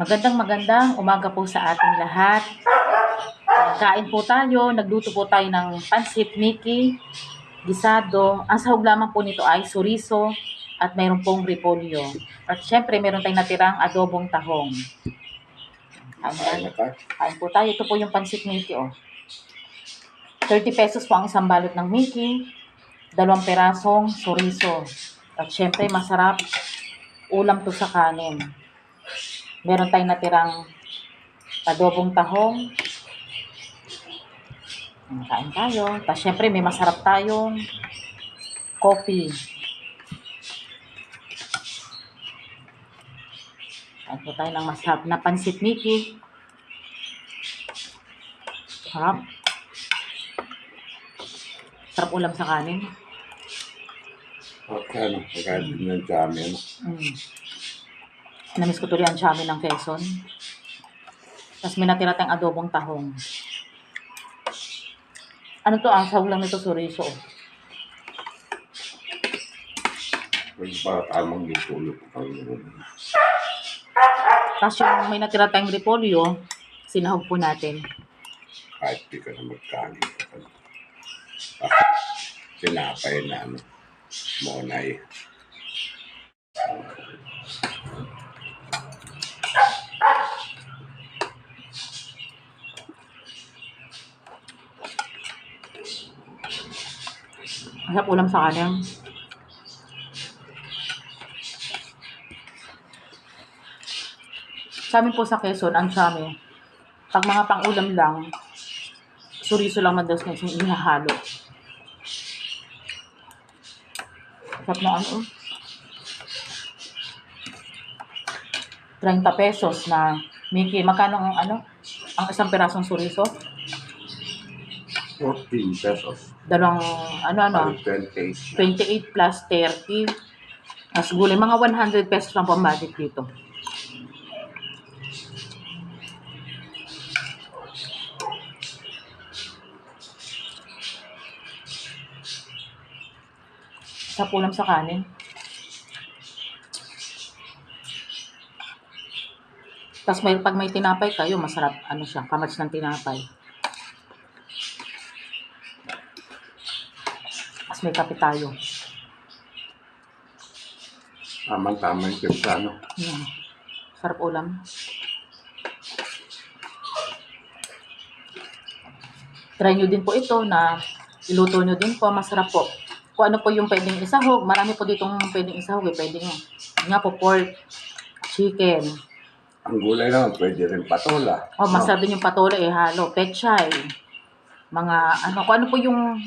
Magandang magandang umaga po sa ating lahat. Kain po tayo, nagluto po tayo ng pansit Mickey, gisado. Ang sahog lamang po nito ay suriso at mayroon pong repolyo. At syempre meron tayong natirang adobong tahong. Tayo. Kain po tayo. Ito po yung pansit Mickey oh. 30 pesos po ang isang balot ng Mickey, dalawang perasong suriso. At syempre masarap ulam to sa kanin. Meron tayong natirang adobong tahong. Kain tayo. Tapos syempre may masarap tayong coffee. Kain po tayo ng masarap na pansit Mickey. Sarap. Sarap ulam sa kanin. Okay, ano, pagkain din ng sa amin. Mm. Namiss ko tuloy ang chami ng Quezon. Tapos may natira tayong adobong tahong. Ano to? Ang sahog lang nito suriso. Pwede para tamang gitulog ko kayo. Tapos yung may natira tayong repolyo, sinahog po natin. Kahit di ka na magkain. Ako, sinapay na ano, monay. Masarap ulam sa kanin. Sa amin po sa Quezon, ang chami, pag mga pang-ulam lang, suriso lang madalas na yung inahalo. Sarap na ano. 30 pesos na Mickey, magkano ang ano? Ang isang pirasong suriso? 14 pesos. Dalawang ano ano? 28. 28 plus 30. Mas gulay. Mga 100 pesos lang po ang budget dito. Sa pulam sa kanin. Tapos may, pag may tinapay kayo, masarap, ano siya, kamats ng tinapay. Tapos may kape tayo. Tamang-tama yung tips sa ano. Yan. Sarap ulam. Try nyo din po ito na iluto nyo din po. Masarap po. Kung ano po yung pwedeng isahog. Marami po ditong pwedeng isahog. Eh. Pwedeng nga po pork, chicken. Ang gulay naman, pwede rin patola. Oh, masarap din yung patola eh. Halo, pechay. Mga ano, kung ano po yung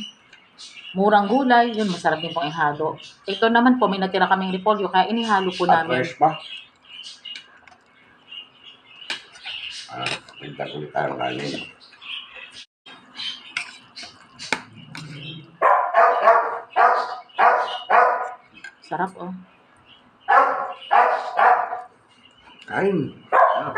murang gulay, yun masarap din pong ihalo. Ito naman po, may natira kaming repolyo, kaya inihalo po Ah, namin. fresh pa. Ah, pinta ulit tayo kanin. Sarap oh. Kain. Ah,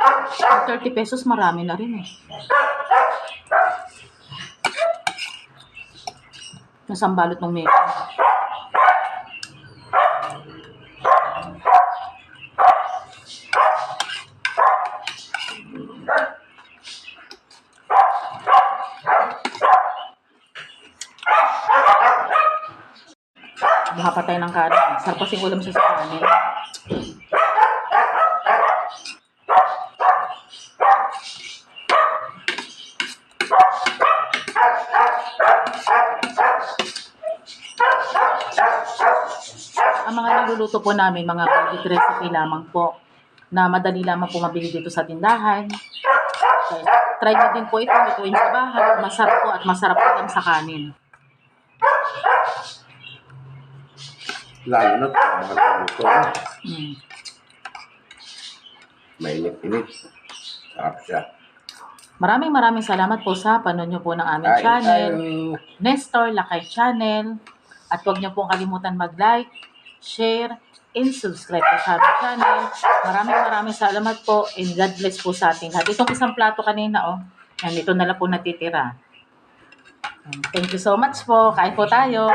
Ang 30 pesos, marami na rin eh. Nasang balot ng meko. Baka patay ng kanin. Sarap kasing ulam sa kanin. Niluluto po namin, mga basic recipe lamang po na madali lamang po mabili dito sa tindahan. Okay. Try nyo din po ito, lutuin sa bahay. Masarap po at masarap po yan sa kanin. Lalo na ito, mga. Mm. Mainit-init. Sarap siya. Maraming maraming salamat po sa panonood nyo po ng aming Kain channel. tayo. Nestor Lakay Channel. At huwag niyo pong kalimutan mag-like, share, and subscribe po sa aming channel. Maraming maraming salamat po and God bless po sa ating lahat. Itong isang plato kanina, oh. Yan, ito na lang po natitira. Thank you so much po. Kain po tayo.